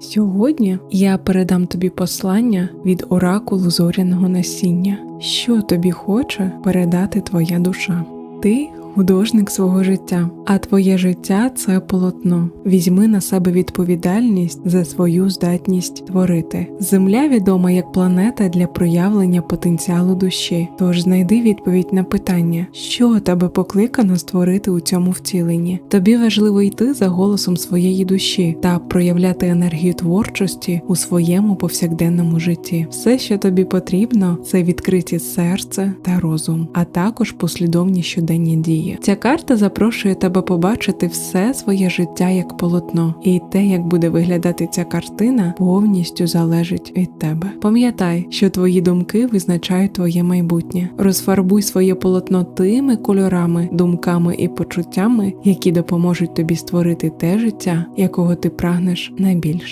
Сьогодні я передам тобі послання від оракулу зоряного насіння, що тобі хоче передати твоя душа. Ти художник свого життя, а твоє життя це полотно. Візьми на себе відповідальність за свою здатність творити. Земля відома як планета для проявлення потенціалу душі. Тож знайди відповідь на питання, що тебе покликано створити у цьому втіленні. Тобі важливо йти за голосом своєї душі та проявляти енергію творчості у своєму повсякденному житті. Все, що тобі потрібно, це відкриті серце та розум, а також послідовні щоденні дії. Ця карта запрошує тебе побачити все своє життя як полотно, і те, як буде виглядати ця картина, повністю залежить від тебе. Пам'ятай, що твої думки визначають твоє майбутнє. Розфарбуй своє полотно тими кольорами, думками і почуттями, які допоможуть тобі створити те життя, якого ти прагнеш найбільше.